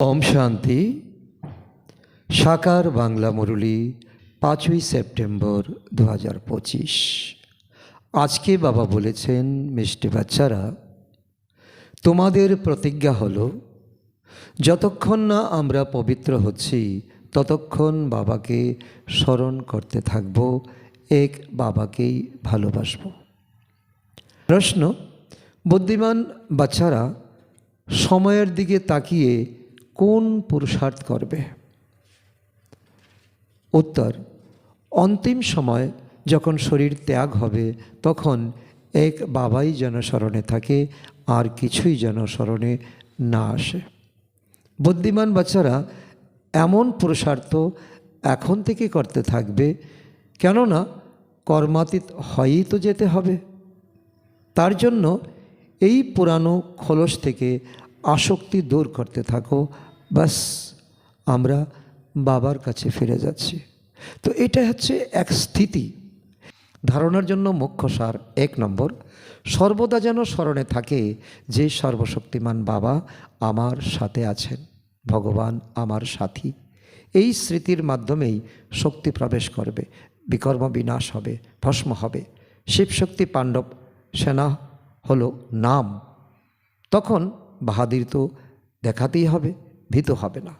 ওম শান্তি। সাকার বাংলা মুরলি, পাঁচই সেপ্টেম্বর দু হাজার পঁচিশ। আজকে বাবা বলেছেন, মিষ্টি বাচ্চারা, তোমাদের প্রতিজ্ঞা হলো, যতক্ষণ না আমরা পবিত্র হচ্ছি, ততক্ষণ বাবাকে স্মরণ করতে থাকব, এক বাবাকেই ভালোবাসব। প্রশ্ন, বুদ্ধিমান বাচ্চারা সময়ের দিকে তাকিয়ে কোন পুরুষার্থ করবে? উত্তর, অন্তিম সময় যখন শরীর ত্যাগ হবে, তখন এক বাবাই যেন স্মরণে থাকে, আর কিছুই যেন স্মরণে না আসে। বুদ্ধিমান বাচ্চারা এমন পুরুষার্থ এখন থেকে করতে থাকবে, কেননা কর্মাতীত হয়েই তো যেতে হবে। তার জন্য এই পুরানো খোলস থেকে আসক্তি দূর করতে থাকো বাস, আমরা বাবার কাছে ফিরে যাচ্ছি। তো এটা হচ্ছে এক স্থিতি। ধারণার জন্য মুখ্য সার এক নম্বর, সর্বদা যেন স্মরণে থাকে যে সর্বশক্তিমান বাবা আমার সাথে আছেন, ভগবান আমার সাথী। এই স্মৃতির মাধ্যমেই শক্তি প্রবেশ করবে, বিকর্ম বিনাশ হবে, ভস্ম হবে। শিবশক্তি পাণ্ডব সেনা হলো নাম। তখন বাহাদির তো দেখাতেই হবে। ভীত হবে না।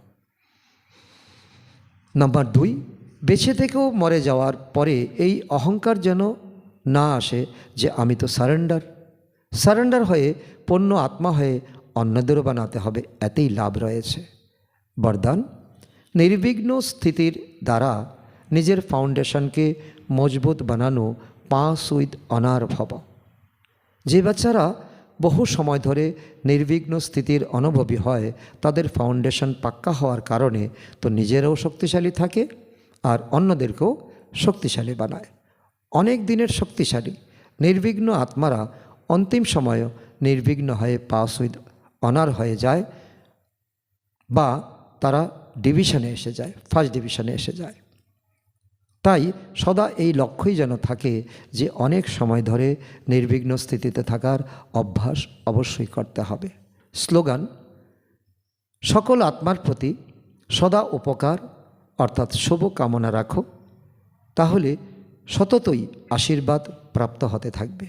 নাম্বার দুই বেঁচে থেকেও মরে যাওয়ার পরে এই অহংকার যেন না আসে যে আমি তো সারেন্ডার সারেন্ডার হয়ে পণ্য আত্মা হয়ে অন্যদেরও বানাতে হবে, এতেই লাভ রয়েছে। বরদান, নির্বিঘ্ন স্থিতির দ্বারা নিজের ফাউন্ডেশনকে মজবুত বানানো পাঁচ উইথ অনার ভব। যে বাচ্চারা বহু সময় ধরে নির্বিঘ্ন স্থিতির অনুভবী হয়, তাদের ফাউন্ডেশন পাক্কা হওয়ার কারণে তো নিজেরাও শক্তিশালী থাকে আর অন্যদেরকেও শক্তিশালী বানায়। অনেক দিনের শক্তিশালী, নির্বিঘ্ন আত্মারা অন্তিম সময়ও নির্বিঘ্ন হয়ে পাস উইথ অনার হয়ে যায় বা তারা ডিভিশনে এসে যায় ফার্স্ট ডিভিশনে এসে যায়। তাই সদা এই লক্ষ্যই যেন থাকে যে অনেক সময় ধরে নির্বিঘ্ন স্থিতিতে থাকার অভ্যাস অবশ্যই করতে হবে। স্লোগান, সকল আত্মার প্রতি সদা উপকার, অর্থাৎ শুভ কামনা রাখো, তাহলে সততই আশীর্বাদ প্রাপ্ত হতে থাকবে।